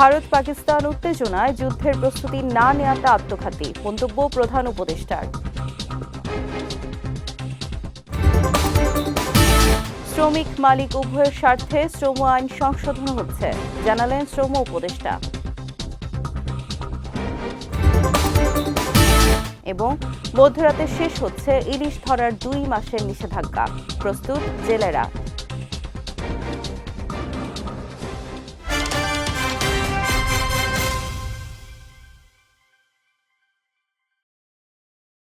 ভারত পাকিস্তান উত্তেজনায় যুদ্ধের প্রস্তুতি না নেওয়াটা আত্মঘাতী, মন্তব্য প্রধান উপদেষ্টার। শ্রমিক মালিক উভয়ের স্বার্থে শ্রম আইন সংশোধন হচ্ছে, জানালেন শ্রম উপদেষ্টা। এবং মধ্যরাতে শেষ হচ্ছে ইলিশ ধরার দুই মাসের নিষেধাজ্ঞা, প্রস্তুত জেলেরা।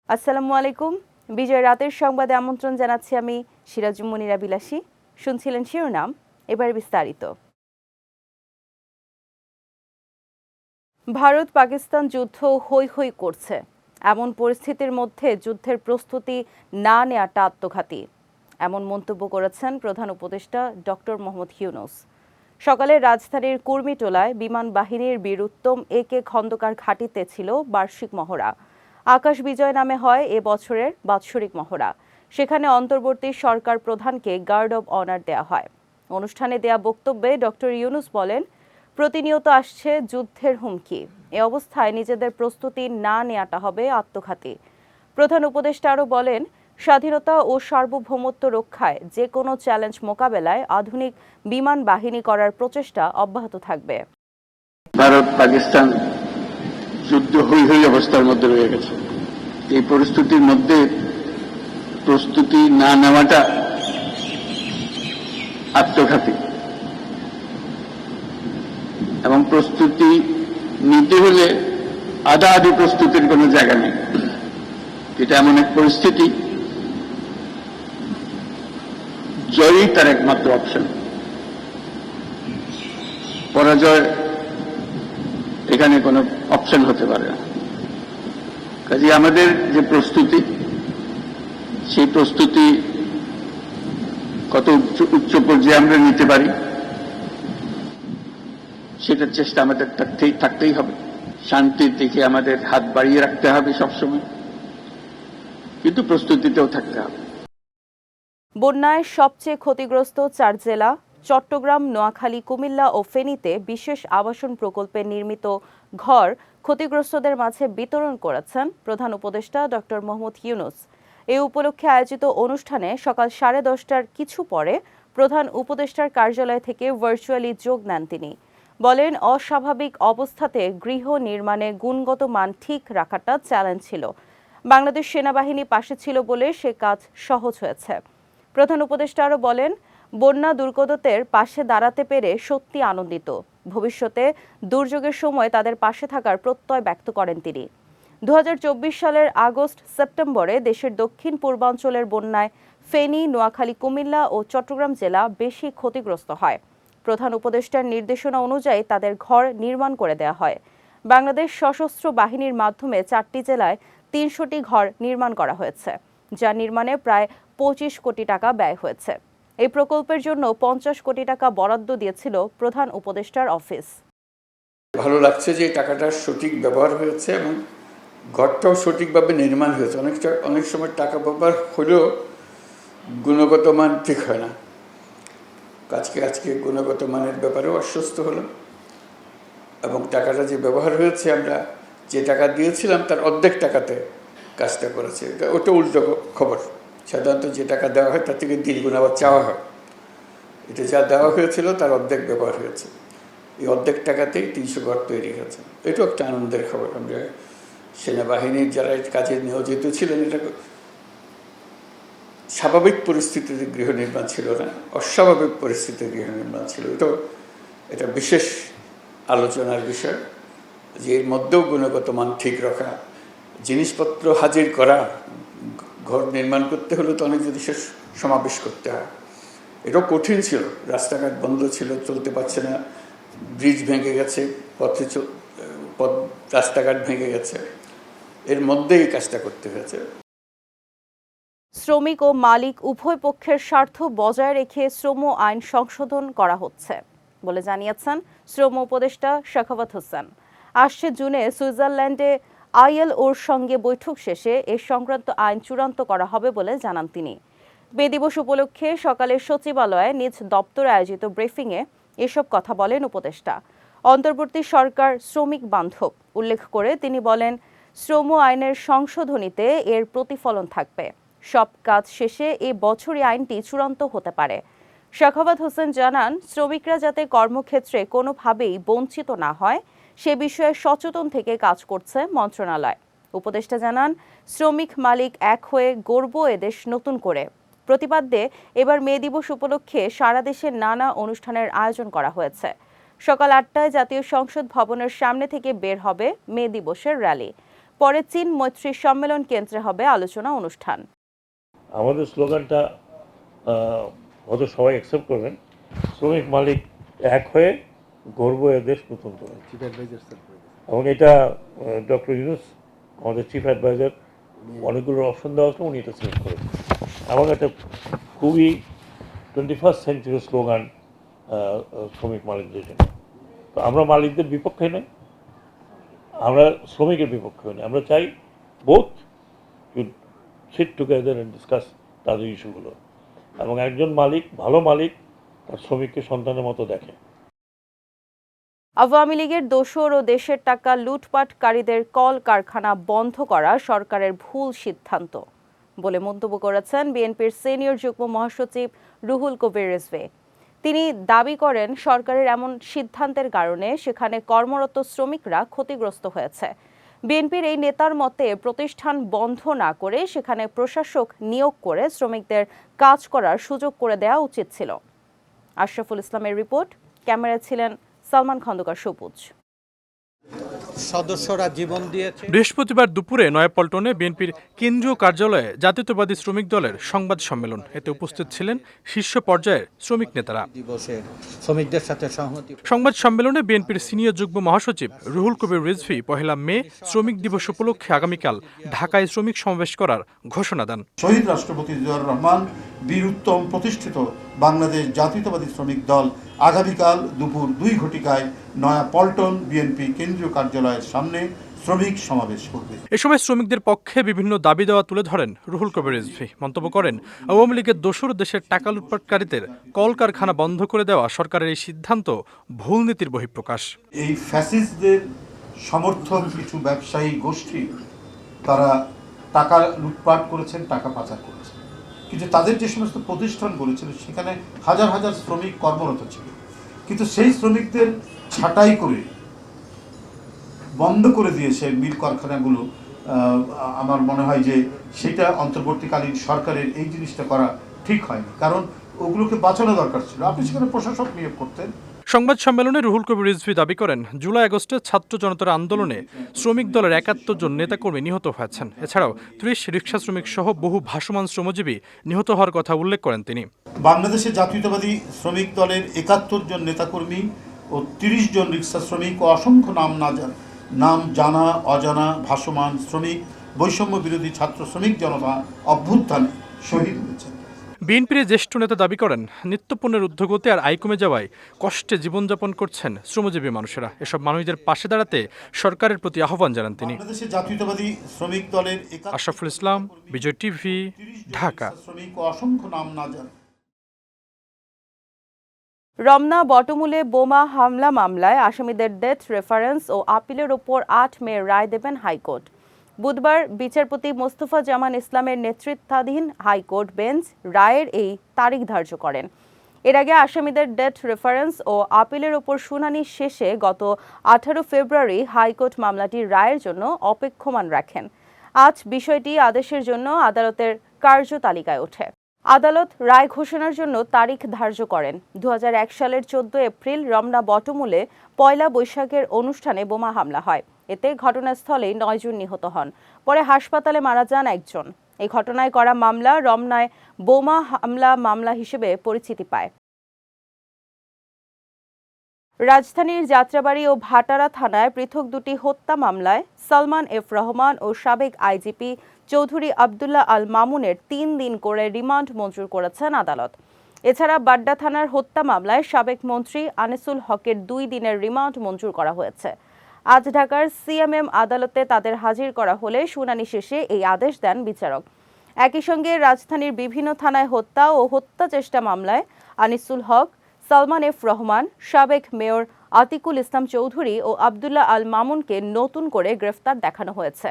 আসসালামু আলাইকুম। বিজয় রাতের সংবাদে আমন্ত্রণ জানাচ্ছি আমি সিরাজুম মনিরা বিলাসী। শুনছিলেন শিরোনাম, এবার বিস্তারিত। ভারত পাকিস্তান যুদ্ধ হৈ হৈ করছে। এমন পরিস্থিতির মধ্যে যুদ্ধের প্রস্তুতি না নেওয়াটা আত্মঘাতী। এমন মন্তব্য করেছেন প্রধান উপদেষ্টা ডক্টর মোহাম্মদ ইউনুস। সকালে রাজধানীর কুর্মিটোলায় বিমান বাহিনীর বীরুত্তম এ কে খন্দকার ঘাটিতে ছিল বার্ষিক মহড়া। আকাশ বিজয় নামে হয় এ বছরের বাৎসরিক মহড়া। সেখানে অন্তর্বর্তী সরকার প্রধানকে গার্ড অব অনার দেওয়া হয়। অনুষ্ঠানে দেয়া বক্তব্যে ডক্টর ইউনুস বলেন, প্রতিনিয়ত আসছে যুদ্ধের হুমকি। এ অবস্থায় নিজেদের প্রস্তুতি না নেওয়াটা হবে আত্মঘাতী। প্রধান উপদেষ্টা আরও বলেন, স্বাধীনতা ও সার্বভৌমত্ব রক্ষায় যে কোনো চ্যালেঞ্জ মোকাবেলায় আধুনিক বিমান বাহিনী করার প্রচেষ্টা অব্যাহত থাকবে। ভারত, পাকিস্তান যুদ্ধ হই হই অবস্থার মধ্যে রয়ে গেছে। এই পরিস্থিতির মধ্যে প্রস্তুতি না নেওয়াটা আত্মঘাতী। এবং প্রস্তুতি নিতে হলে আধা আধি প্রস্তুতির কোনো জায়গা নেই। এটা এমন এক পরিস্থিতি, জয়ই তার একমাত্র অপশন পরাজয় এখানে কোনো অপশন হতে পারে। না কাজে আমাদের যে প্রস্তুতি, সেই প্রস্তুতি কত উচ্চ উচ্চ পর্যায়ে আমরা নিতে পারি, সেটার চেষ্টা আমাদের থাকতেই থাকতেই হবে। শান্তির দিকে আমাদের হাত বাড়িয়ে রাখতে হবে সবসময়। কিন্তু প্রস্তুতিতেও থাকতে হবে। বন্যায় সবচেয়ে ক্ষতিগ্রস্ত চার জেলা, চট্টগ্রাম, নোয়াখালী, কুমিল্লা ও ফেনীতে বিশেষ আবাসন প্রকল্পে নির্মিত ঘর ক্ষতিগ্রস্তদের মাঝে বিতরণ করেছেন প্রধান উপদেষ্টা ডক্টর মোহাম্মদ ইউনুস। এই উপলক্ষে আয়োজিত অনুষ্ঠানে সকাল সাড়ে দশটার কিছু পরে প্রধান উপদেষ্টার কার্যালয় থেকে ভার্চুয়ালি যোগ নেন তিনি। বলেন, অস্বাভাবিক অবস্থাতে গৃহ নির্মাণে গুণগত মান ঠিক রাখাটা চ্যালেঞ্জ ছিল। বাংলাদেশ সেনাবাহিনী পাশে ছিল বলে সে কাজ সহজ হয়েছে। প্রধান উপদেষ্টা আরও বলেন, বন্যা দুর্গতদের পাশে দাঁড়াতে পেরে সত্যি আনন্দিত। ভবিষ্যতে দুর্যোগের সময় তাদের পাশে থাকার প্রত্যয় ব্যক্ত করেন তিনি। দু হাজার চব্বিশ সালের আগস্ট, সেপ্টেম্বরে দেশের দক্ষিণ পূর্বাঞ্চলের বন্যায় ফেনী, নোয়াখালী, কুমিল্লা ও চট্টগ্রাম জেলা বেশি ক্ষতিগ্রস্ত হয়। প্রধান উপদেষ্টার নির্দেশনা অনুযায়ী তাদের ঘর নির্মাণ করে দেওয়া হয়। বাংলাদেশ সশস্ত্র বাহিনীর মাধ্যমে চারটি জেলায় তিনশোটি ঘর নির্মাণ করা হয়েছে যা নির্মাণে প্রায় পঁচিশ কোটি টাকা ব্যয় হয়েছে। এই প্রকল্পের জন্য পঞ্চাশ কোটি টাকা বরাদ্দ দিয়েছিল প্রধান উপদেষ্টার অফিস। ভালো লাগছে যে এই টাকাটার সঠিক ব্যবহার হয়েছে এবং ঘরটাও সঠিকভাবে নির্মাণ হয়েছে। অনেকটা, অনেক সময় টাকা ব্যবহার হলেও গুণগত মান ঠিক হয় না। আজকে আজকে গুণগত মানের ব্যাপারেও আশ্বস্ত হলাম এবং টাকাটা যে ব্যবহার হয়েছে, আমরা যে টাকা দিয়েছিলাম, তার অর্ধেক টাকাতে কাজটা করেছে। ওটা উল্টো খবর। সাধারণত যে টাকা দেওয়া হয়, তার থেকে দ্বিগুণ আবার চাওয়া হয়। এটা যা দেওয়া হয়েছিল, তার অর্ধেক ব্যবহার হয়েছে। এই অর্ধেক টাকাতেই তিনশো ঘর তৈরি হয়েছে। এটাও একটা আনন্দের খবর। আমরা সেনাবাহিনীর যারা কাজে নিয়োজিত ছিলেন, এটা স্বাভাবিক পরিস্থিতিতে গৃহ নির্মাণ ছিল না, অস্বাভাবিক পরিস্থিতিতে গৃহ নির্মাণ ছিল। এটাও এটা বিশেষ আলোচনার বিষয় যে এর মধ্যেও গুণগত মান ঠিক রাখা, জিনিসপত্র হাজির করা ঘর নির্মাণ করতে হলে তো অনেক জিনিসের সমাবেশ করতে হয়। এটাও কঠিন ছিল। রাস্তাঘাট বন্ধ ছিল, চলতে পারছে না। ব্রিজ ভেঙে গেছে, পথে পথ, রাস্তাঘাট ভেঙে গেছে। এর মধ্যেই এই কাজটা করতে হয়েছে। শ্রমিক ও মালিক উভয় পক্ষের স্বার্থ বজায় রেখে শ্রম আইন সংশোধন করা হচ্ছে বলে জানিয়েছেন শ্রম উপদেষ্টা শেখাওয়াত হোসেন। আসছে জুনে সুইজারল্যান্ডে আইএলওর সঙ্গে বৈঠক শেষে এ সংক্রান্ত আইন চূড়ান্ত করা হবে বলে জানান তিনি। মে দিবস উপলক্ষে সকালে সচিবালয়ে নিজ দপ্তরে আয়োজিত ব্রিফিংয়ে এসব কথা বলেন উপদেষ্টা। অন্তর্বর্তী সরকার শ্রমিক বান্ধব, উল্লেখ করে তিনি বলেন, শ্রম আইনের সংশোধনীতে এর প্রতিফলন থাকবে। সব কাজ শেষে এ বছরই আইনটি চূড়ান্ত হতে পারে। শাখাবাদ হোসেন জানান, শ্রমিকরা যাতে কর্মক্ষেত্রে কোনোভাবেই বঞ্চিত না হয় সে বিষয়ে সচেতন থেকে কাজ করছে মন্ত্রণালয়। উপদেষ্টা জানান, শ্রমিক মালিক এক হয়ে গর্ব এদেশ নতুন করে। প্রতিপাদ্যে এবার মে দিবস উপলক্ষে সারা দেশে নানা অনুষ্ঠানের আয়োজন করা হয়েছে। সকাল আটটায় জাতীয় সংসদ ভবনের সামনে থেকে বের হবে মে দিবসের র্যালি। পরে চীন মৈত্রী সম্মেলন কেন্দ্রে হবে আলোচনা অনুষ্ঠান। আমাদের স্লোগানটা হয়তো সবাই অ্যাকসেপ্ট করবেন। শ্রমিক মালিক এক হয়ে গর্ব এ দেশ নতুন করে এবং এটা ডক্টর ইউনুস আমাদের চিফ অ্যাডভাইজার অনেকগুলো অপশন দেওয়া হতো উনি এটা সিলেক্ট করেছেন। এবং এটা খুবই টোয়েন্টি ফার্স্ট সেঞ্চুরি স্লোগান শ্রমিক মালিকদের জন্য। তো আমরা মালিকদের বিপক্ষে নই আমরা শ্রমিকের বিপক্ষে নই। আমরা চাই both seat together and discuss তাদের ইস্যুগুলো এবং একজন মালিক ভালো মালিক তার শ্রমিককে সন্তানের মতো দেখে। আওয়ামী লীগের দোসর ও দেশের টাকা লুটপাটকারীদের কল কারখানা বন্ধ করা সরকারের ভুল সিদ্ধান্ত বলে মন্তব্য করেছেন বিএনপির সিনিয়র যুগ্ম মহাসচিব রুহুল কবির রেজভে। তিনি দাবি করেন, সরকারের এমন সিদ্ধান্তের কারণে সেখানে কর্মরত শ্রমিকরা ক্ষতিগ্রস্ত হয়েছে। বিএনপির এই নেতার মতে, প্রতিষ্ঠান বন্ধ না করে সেখানে প্রশাসক নিয়োগ করে শ্রমিকদের কাজ করার সুযোগ করে দেওয়া উচিত ছিল। আশরাফুল ইসলামের রিপোর্ট, ক্যামেরায় ছিলেন সালমান খন্দকার সবুজ। সদস্যরা জীবন দিয়েছে। বৃহস্পতিবার দুপুরে নয়াপল্টনে বিএনপির কেন্দ্রীয় কার্যালয়ে জাতীয়তাবাদী শ্রমিক দলের সংবাদ সম্মেলন। এতে উপস্থিত ছিলেন শীর্ষ পর্যায়ের শ্রমিক নেতারা। শ্রমিকদের সাথে সংহতি। সংবাদ সম্মেলনে বিএনপির সিনিয়র যুগ্ম মহাসচিব রুহুল কবির রিজভি পহেলা মে শ্রমিক দিবস উপলক্ষে আগামীকাল ঢাকায় শ্রমিক সমাবেশ করার ঘোষণা দেন। শহীদ রাষ্ট্রপতি জিয়াউর রহমান বীর উত্তম প্রতিষ্ঠিত বাংলাদেশ জাতীয়তাবাদী শ্রমিক দল আগামীকাল দুপুর দুই ঘটিকায় নয়া পল্টন বিএনপি কেন্দ্রীয় কার্যালয়ের সামনে শ্রমিক সমাবেশ করবে। এ সময় শ্রমিকদের পক্ষে বিভিন্ন দাবি দেওয়া তুলে ধরেন রুহুল কবির রিজভি মন্তব্য করেন আওয়ামী লীগের দোসর দেশের টাকা লুটপাটকারীদের কলকারখানা বন্ধ করে দেওয়া সরকারের এই সিদ্ধান্ত ভুল নীতির বহিঃপ্রকাশ। এই ফ্যাসিস্টদের সমর্থন কিছু ব্যবসায়ী গোষ্ঠী তারা টাকা লুটপাট করেছেন টাকা পাচার করেছেন। কিন্তু তাদের যে সমস্ত প্রতিষ্ঠান বলেছিল সেখানে হাজার হাজার শ্রমিক কর্মরত ছিল। কিন্তু সেই শ্রমিকদের ছাঁটাই করে, বন্ধ করে দিয়েছে মিল কারখানাগুলো। আমার মনে হয় যে সেটা অন্তর্বর্তীকালীন সরকারের এই জিনিসটা করা ঠিক হয়নি। কারণ ওগুলোকে বাঁচানো দরকার ছিল। আপনি সেখানে প্রশাসক নিয়োগ করতেন সংবাদ সম্মেলনে রুহুল কবির রিজভি দাবি করেন, জুলাই আগস্টে ছাত্র জনতার আন্দোলনে শ্রমিক দলের একাত্তর জন নেতাকর্মী নিহত হয়েছেন। এছাড়াও ত্রিশ রিক্সা শ্রমিক সহ বহু ভাসমান শ্রমজীবী নিহত হওয়ার কথা উল্লেখ করেন তিনি। বাংলাদেশের জাতীয়তাবাদী শ্রমিক দলের একাত্তর জন নেতাকর্মী ও তিরিশ জন রিক্সা শ্রমিক ও অসংখ্য নাম না নাম জানা, অজানা, ভাসমান শ্রমিক, বৈষম্য বিরোধী ছাত্র শ্রমিক জনতা অভ্যুত্থানে শহীদ হয়েছেন। বিএনপির জ্যেষ্ঠ নেতা দাবি করেন নিত্যপণ্যের উদ্যোগতে আর আয় কমে যাওয়ায় কষ্টে জীবনযাপন করছেন শ্রমজীবী মানুষেরা। এসব মানুষদের পাশে দাঁড়াতে সরকারের প্রতি আহ্বান জানান তিনি। জাতীয়তাবাদী শ্রমিক দলের আশরাফুল ইসলাম বিজয় টিভি ঢাকা। শ্রমিক অসংখ্য নাম না জানা। রমনা বটমূলে বোমা হামলা মামলায় আসামিদের ডেথ রেফারেন্স ও আপিলের ওপর আট মে রায় দেবেন হাইকোর্ট। বুধবার বিচারপতি মোস্তফা জামান ইসলামের নেতৃত্বাধীন হাইকোর্ট বেঞ্চ রায়ের এই তারিখ ধার্য করেন। এর আগে আসামিদের ডেথ রেফারেন্স ও আপিলের ওপর শুনানি শেষে গত আঠারো ফেব্রুয়ারি হাইকোর্ট মামলাটির রায়ের জন্য অপেক্ষমান রাখেন। আজ বিষয়টি আদেশের জন্য আদালতের কার্য তালিকায় ওঠে। আদালত রায় ঘোষণার জন্য তারিখ ধার্য করেন। দু হাজার এক সালের চোদ্দ এপ্রিল রমনা বটমূলে পয়লা বৈশাখের অনুষ্ঠানে বোমা হামলা হয়। এতে ঘটনাস্থলেই নয়জন নিহত হন। পরে হাসপাতালে মারা যান একজন। এই ঘটনায় করা মামলা রমনায় বোমা হামলা মামলা হিসেবে পরিচিতি পায়। রাজধানীর যাত্রাবাড়ি ও ভাটারা থানায় পৃথক দুটি হত্যা মামলায় সালমান এফ রহমান ও সাবেক আইজিপি চৌধুরী আবদুল্লাহ আল মামুনের তিন দিন করে রিমান্ড মঞ্জুর করেছেন আদালত। এছাড়া বাড্ডা থানার হত্যা মামলায় সাবেক মন্ত্রী আনিসুল হকের দুই দিনের রিমান্ড মঞ্জুর করা হয়েছে। আজ ঢাকার সিএমএম আদালতে তাদের হাজির করা হলে শুনানি শেষে এই আদেশ দেন বিচারক। একই সঙ্গে রাজধানীর বিভিন্ন থানায় হত্যা ও হত্যা চেষ্টা মামলায় আনিসুল হক, সালমান এফ রহমান, সাবেক মেয়র আতিকুল ইসলাম চৌধুরী ও আবদুল্লাহ আল মামুনকে নতুন করে গ্রেফতার দেখানো হয়েছে।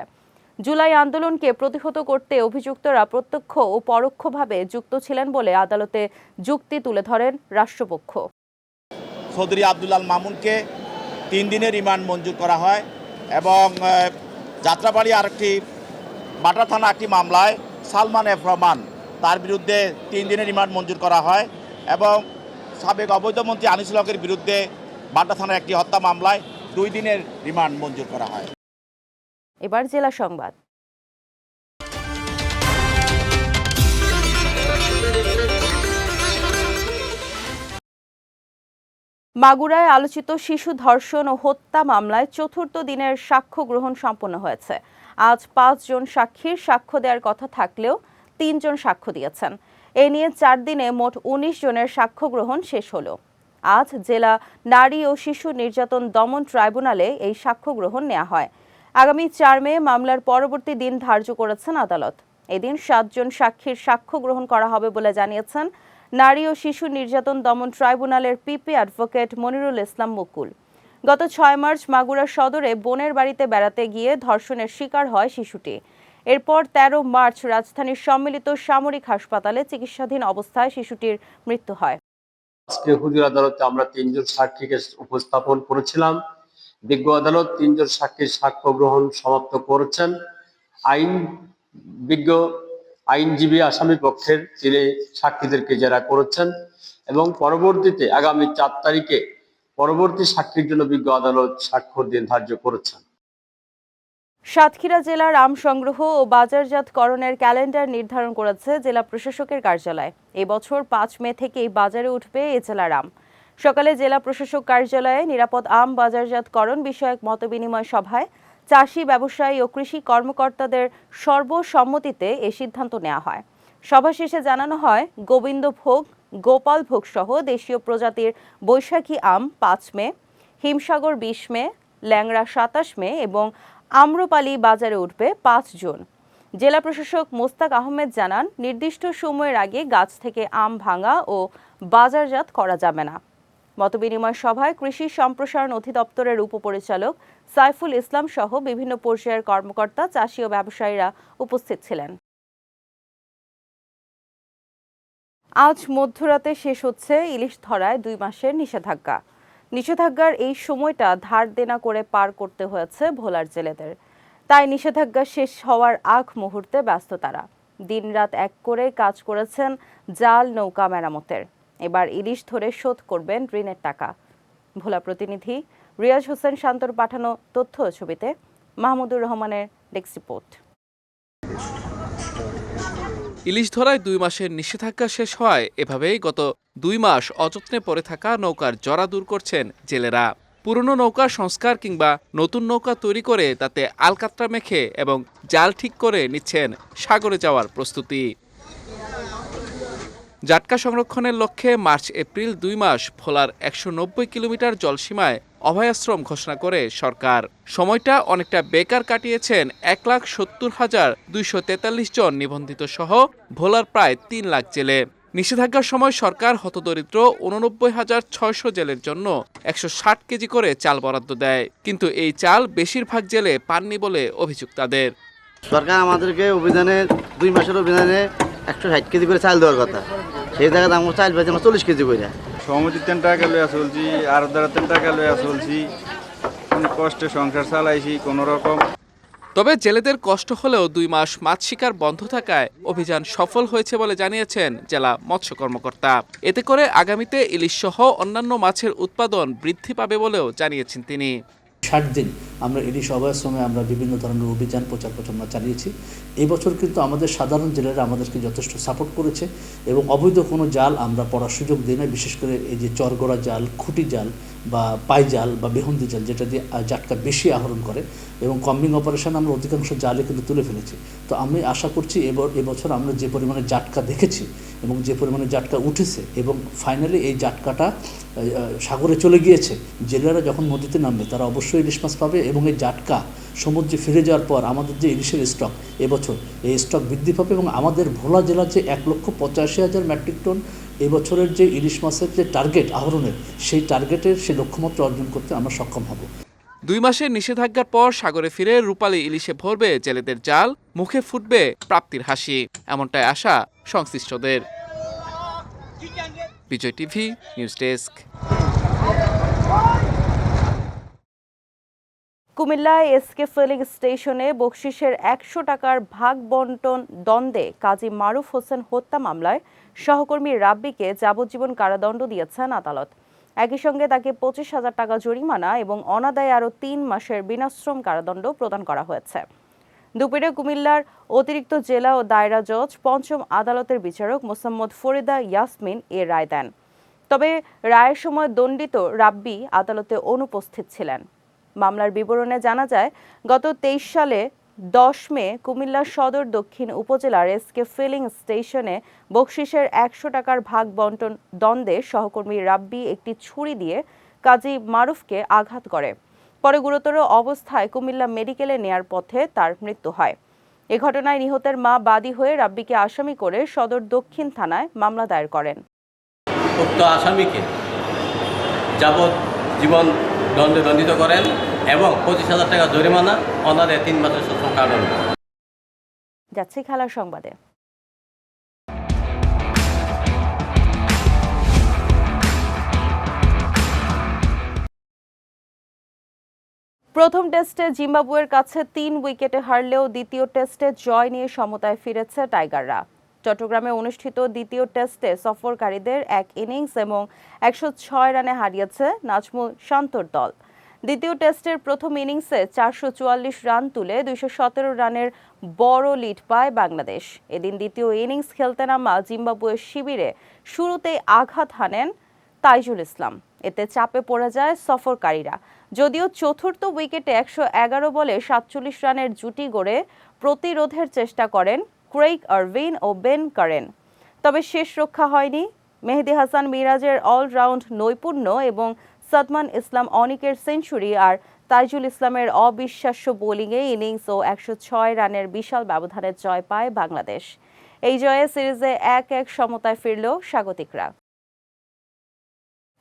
জুলাই আন্দোলনকে প্রতিহত করতে অভিযুক্তরা প্রত্যক্ষ ও পরোক্ষভাবে যুক্ত ছিলেন বলে আদালতে যুক্তি তুলে ধরেন রাষ্ট্রপক্ষ। চৌধুরী আব্দুল্লাল মামুনকে তিন দিনের রিমান্ড মঞ্জুর করা হয় এবং যাত্রাবাড়ি আরেকটি বাটা থানা একটি মামলায় সালমান এফ রহমান তার বিরুদ্ধে তিন দিনের রিমান্ড মঞ্জুর করা হয় এবং সাবেক অবৈধমন্ত্রী আনিসুল হকের বিরুদ্ধে বাটা থানার একটি হত্যা মামলায় দুই দিনের রিমান্ড মঞ্জুর করা হয়। এবার জেলা সংবাদ। মাগুরায় আলোচিত শিশু ধর্ষণ ও হত্যা মামলায় চতুর্থ দিনের সাক্ষ্য গ্রহণ সম্পন্ন হয়েছে। আজ পাঁচজন সাক্ষীর সাক্ষ্য দেওয়ার কথা থাকলেও তিনজন সাক্ষ্য দিয়েছেন। এ নিয়ে চার দিনে মোট উনিশ জনের সাক্ষ্য গ্রহণ শেষ হলো। আজ জেলা নারী ও শিশু নির্যাতন দমন ট্রাইব্যুনালে এই সাক্ষ্য গ্রহণ নেওয়া হয়। আগামী চার মে মামলার পরবর্তী দিন ধার্য করেছেন আদালত। এদিন সাতজন সাক্ষীর সাক্ষ্য গ্রহণ করা হবে বলে জানিয়েছেন নারী ও শিশু নির্যাতন দমন ট্রাইব্যুনালের পিপি অ্যাডভোকেট মনিরুল ইসলাম মুকুল। গত ছয় মার্চ মাগুরা সদরে বোনের বাড়িতে বেড়াতে গিয়ে ধর্ষণের শিকার হয় শিশুটি। এরপর তেরো মার্চ রাজধানীর সম্মিলিত সামরিক হাসপাতালে চিকিৎসাধীন অবস্থায় শিশুটির মৃত্যু হয়। আজকে হুজুর আদালতে আমরা তিনজন সাক্ষীকে উপস্থাপন করেছিলাম। বিজ্ঞ আদালত তিনজন সাক্ষীর সাক্ষ্য গ্রহণ সমাপ্ত করেছেন। আইন বিজ্ঞ আইনজীবী আসামি পক্ষের তিনি সাক্ষীদেরকে জেরা করেছেন এবং পরবর্তীতে আগামী চার তারিখে পরবর্তী সাক্ষীর জন্য বিজ্ঞ আদালত সাক্ষ্য দিন ধার্য করেছেন। সাতক্ষীরা জেলার আম সংগ্রহ ও বাজারজাতকরণের ক্যালেন্ডার নির্ধারণ করেছে জেলা প্রশাসকের কার্যালয়। এই বছর পাঁচ মে থেকেই বাজারে উঠবে এ জেলার আম। সকালে জেলা প্রশাসক কার্যালয়ে নিরাপদ আম বাজারজাতকরণ বিষয়ক মতবিনিময় সভায় চাষি, ব্যবসায়ী ও কৃষি কর্মকর্তাদের সর্বসম্মতিতে এ সিদ্ধান্ত নেওয়া হয়। সভা শেষে জানানো হয় গোবিন্দভোগ গোপাল ভোগ সহ দেশীয় প্রজাতির বৈশাখী আম পাঁচ মে, হিমসাগর বিশ মে, ল্যাংড়া সাতাশ মে এবং আম্রপালি বাজারে উঠবে পাঁচ জুন। জেলা প্রশাসক মোস্তাক আহমেদ জানান, নির্দিষ্ট সময়ের আগে গাছ থেকে আম ভাঙা ও বাজারজাত করা যাবে না। মতবিনিময় সভায় কৃষি সম্প্রসারণ অধিদপ্তরের উপপরিচালক সাইফুল ইসলাম সহ বিভিন্ন পর্যায়ের কর্মকর্তা, চাষি ও ব্যবসায়ীরা উপস্থিত ছিলেন। আজ মধ্যরাতে শেষ হচ্ছে ইলিশ ধরায় দুই মাসের নিষেধাজ্ঞা। নিষেধাজ্ঞার এই সময়টা ধার দেনা করে পার করতে হয়েছে ভোলার জেলেদের। তাই নিষেধাজ্ঞা শেষ হওয়ার আগ মুহূর্তে ব্যস্ত তারা। দিনরাত এক করে কাজ করেছেন জাল নৌকা মেরামতের। এবার ইলিশ ধরে শোধ করবেন ঋণের টাকা। ভোলা প্রতিনিধি রিয়াজ হোসেন শান্তর পাঠানো তথ্য ছবিতে মাহমুদুর রহমানের ডেস্ক রিপোর্ট। ইলিশ ধরায় দুই মাসের নিষেধাজ্ঞা শেষ হওয়ায় এভাবেই গত দুই মাস অযত্নে পড়ে থাকা নৌকার জরা দূর করছেন জেলেরা। পুরনো নৌকা সংস্কার কিংবা নতুন নৌকা তৈরি করে তাতে আলকাত্রা মেখে এবং জাল ঠিক করে নিচ্ছেন সাগরে যাওয়ার প্রস্তুতি। জাটকা সংরক্ষণের লক্ষ্যে মার্চ, এপ্রিল দুই মাস ভোলার একশো নব্বই কিলোমিটার জলসীমায় অভয়াশ্রম ঘোষণা করে সরকার। সময়টা অনেকটা বেকার কাটিয়েছেন এক লাখ সত্তর হাজার দুইশো তেতাল্লিশ জন নিবন্ধিত সহ ভোলার প্রায় তিন লাখ জেলে। নিষেধাজ্ঞার সময় সরকার হতদরিদ্র উননব্বই হাজার ছয়শো জেলের জন্য একশো ষাট কেজি করে চাল বরাদ্দ দেয়। কিন্তু এই চাল বেশিরভাগ জেলে পাননি বলে অভিযোগ তাদের। সরকার আমাদেরকে অভিযানে, দুই মাসের অভিযানে একশো ষাট কেজি করে চাল দেওয়ার কথা। সেই জায়গায় আমরা চাল পাইছি আমরা চল্লিশ কেজি করে সমিতির তিন টাকা লইয়া চলছি আর দ্বারা তিন টাকা লইয়া চলছি। অনেক কষ্টে সংসার চালাইছি কোনো রকম। তবে জেলেদের কষ্ট হলেও দুই মাস মাছ শিকার বন্ধ থাকায় অভিযান সফল হয়েছে বলে জানিয়েছেন জেলা মৎস্য কর্মকর্তা। এতে করে আগামীতে ইলিশ সহ অন্যান্য মাছের উৎপাদন বৃদ্ধি পাবে বলেও জানিয়েছেন তিনি। ষাট দিন আমরা এডি সভায় সময় আমরা বিভিন্ন ধরনের অভিযান প্রচার প্রচারণা চালিয়েছি। এবছর বছর কিন্তু আমাদের সাধারণ জেলেরা আমাদেরকে যথেষ্ট সাপোর্ট করেছে এবং অবৈধ কোনো জাল আমরা পড়ার সুযোগ দিই না বিশেষ করে এই যে চরগড়া জাল, খুঁটি জাল বা পাই জাল বা বেহন্দি জাল যেটা দিয়ে জাটকা বেশি আহরণ করে এবং কম্বিং অপারেশন আমরা অধিকাংশ জালে কিন্তু তুলে ফেলেছি। তো আমি আশা করছি এবার এবছর আমরা যে পরিমাণে জাটকা দেখেছি এবং যে পরিমাণে জাটকা উঠেছে এবং ফাইনালি এই জাটকাটা সাগরে চলে গিয়েছে, জেলেরা যখন নদীতে নামবে তারা অবশ্যই ইলিশ মাছ পাবে এবং এই জাটকা সমুদ্রে ফিরে যাওয়ার পর আমাদের যে ইলিশের স্টক এবছর, এই স্টক বৃদ্ধি পাবে এবং আমাদের ভোলা জেলার যে এক লক্ষ পঁচাশি হাজার মেট্রিক টন এই বছরের যে ইলিশ মাছের যে টার্গেট আহরণের সেই টার্গেটের সেই লক্ষ্যমাত্রা অর্জন করতে আমরা সক্ষম হব। দুই মাসের নিষেধাজ্ঞার পর সাগরে ফিরে রূপালী ইলিশে ভরবে জেলেদের জাল মুখে ফুটবে প্রাপ্তির হাসি। এমনটাই আশা সংশ্লিষ্টদের। Bijoy TV news desk. কুমিল্লায় এসকে ফিলিং স্টেশনে বকশিসের একশো টাকার ভাগ বন্টন দ্বন্দ্বে কাজী মারুফ হোসেন হত্যা মামলায় সহকর্মী রাব্বিকে যাবজ্জীবন কারাদণ্ড দিয়েছেন আদালত। একই সঙ্গে তাকে পঁচিশ হাজার টাকা জরিমানা এবং অনাদায়ে আরও তিন মাসের বিনাশ্রম কারাদণ্ড প্রদান করা হয়েছে। দুপুরে কুমিল্লার অতিরিক্ত জেলা ও দায়রা জজ পঞ্চম আদালতের বিচারক মোসাম্মদ ফরিদা ইয়াসমিন এ রায় দেন। তবে রায়ের সময় দণ্ডিত রাব্বি আদালতে অনুপস্থিত ছিলেন। মামলার বিবরণে জানা যায়, গত তেইশ সালে দশ মে কুমিল্লা সদর দক্ষিণ উপজেলার এসকে ফিলিং স্টেশনে বকশিসের একশো টাকার ভাগ বন্টন দ্বন্দ্বে সহকর্মী রাব্বি একটি ছুরি দিয়ে কাজী মারুফকে আঘাত করে। পরে গুরুতর অবস্থায় কুমিল্লা মেডিকেলে নেয়ার পথে তার মৃত্যু হয়। এ ঘটনায় নিহতের মা বাদী হয়ে রাব্বিকে আসামি করে সদর দক্ষিণ থানায় মামলা দায়ের করেন। উক্ত আসামিকে যাবৎ জীবন দণ্ডে দণ্ডিত করেন। এবং পঁচিশ হাজার টাকা জরিমানা, অনারে তিন মাসের সশ্রম কারাদণ্ড যাচ্ছে খেলার সংবাদে। প্রথম টেস্টে জিম্বাবুয়ের কাছে তিন উইকেটে হারলেও দ্বিতীয় টেস্টে জয় নিয়ে সমতায় ফিরেছে টাইগাররা। চট্টগ্রামে অনুষ্ঠিত দ্বিতীয় টেস্টে সফরকারীদের এক ইনিংস এবং একশো ছয় রানে হারিয়েছে নাজমুল শান্তর দল। দ্বিতীয় টেস্টের প্রথম ইনিংসে চারশো চুয়াল্লিশ রান তুলে দুইশো সতেরো রানের বড় লিড পায় বাংলাদেশ। এদিন দ্বিতীয় ইনিংস খেলতে নামা জিম্বাবুয়ের শিবিরে শুরুতেই আঘাত হানেন তাইজুল ইসলাম। এতে চাপে পড়ে যায় সফরকারীরা। যদিও চতুর্থ উইকেটে একশো এগারো বলে সাতচল্লিশ রানের জুটি গড়ে প্রতিরোধের চেষ্টা করেন ক্রেইক আরভিন ও বেন কারেন। তবে শেষ রক্ষা হয়নি। মেহেদি হাসান মিরাজের অলরাউন্ড নৈপুণ্য এবং সাদমান ইসলাম অনিকের সেঞ্চুরি আর তাইজুল ইসলামের অবিশ্বাস্য বোলিংয়ে ইনিংস ও একশো ছয় রানের বিশাল ব্যবধানে জয় পায় বাংলাদেশ। এই জয়ে সিরিজে এক এক সমতায় ফিরল স্বাগতিকরা।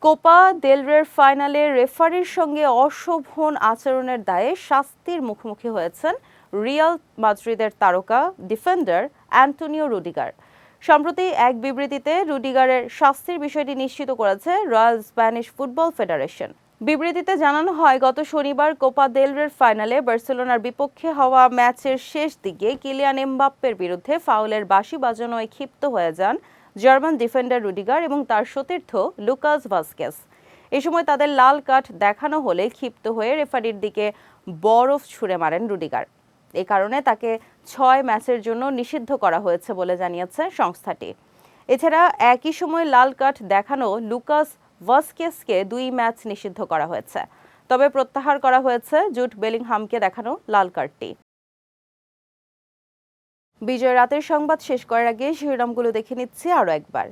কোপা দেলরের ফাইনালে রেফারির সঙ্গে অশোভন আচরণের দায়ে শাস্তির মুখোমুখি হয়েছেন রিয়াল মাদ্রিদের তারকা, ডিফেন্ডার অ্যান্টোনিও রুডিগার। সম্প্রতি এক বিবৃতিতে রুডিগারের শাস্তির বিষয়টি নিশ্চিত করেছে রয়্যাল স্প্যানিশ ফুটবল ফেডারেশন। বিবৃতিতে জানানো হয়, গত শনিবার কোপা দেলরের ফাইনালে বার্সেলোনার বিপক্ষে হওয়া ম্যাচের শেষ দিকে কিলিয়ান এমবাপ্পের বিরুদ্ধে ফাউলের বাঁশি বাজানোয় ক্ষিপ্ত হয়ে যান জার্মান ডিফেন্ডার রুডিগার এবং তার সতীর্থ লুকাস ভাস্কেস। এ সময় তাদের লাল কাঠ দেখানো হলে ক্ষিপ্ত হয়ে রেফারির দিকে বরফ ছুঁড়ে মারেন রুডিগার। এ কারণে তাকে ছয় ম্যাচের জন্য নিষিদ্ধ করা হয়েছে বলে জানিয়েছে সংস্থাটি। এছাড়া একই সময় লাল কার্ড দেখানো লুকাস ভাস্কেসকে দুই ম্যাচ নিষিদ্ধ করা হয়েছে। তবে প্রত্যাহার করা হয়েছে, জুট বেলিংহামকে দেখানো লাল কার্ডটি। বিজয় রাতের সংবাদ শেষ করার আগে শিরোনামগুলো দেখে নিচ্ছি আরও একবার।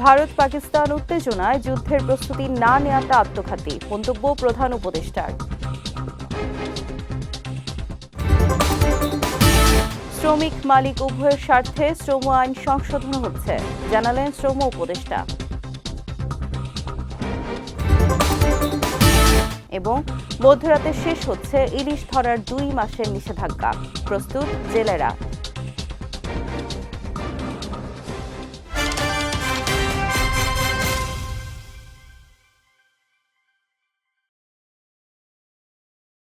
ভারত পাকিস্তান উত্তেজনায় যুদ্ধের প্রস্তুতি না নেওয়াটা আত্মঘাতী, মন্তব্য প্রধান উপদেষ্টার। শ্রমিক মালিক উভয়ের স্বার্থে শ্রম আইন সংশোধন হচ্ছে, জানালেন শ্রম উপদেষ্টা। এবং মধ্যরাতে শেষ হচ্ছে ইলিশ ধরার দুই মাসের নিষেধাজ্ঞা, প্রস্তুত জেলেরা।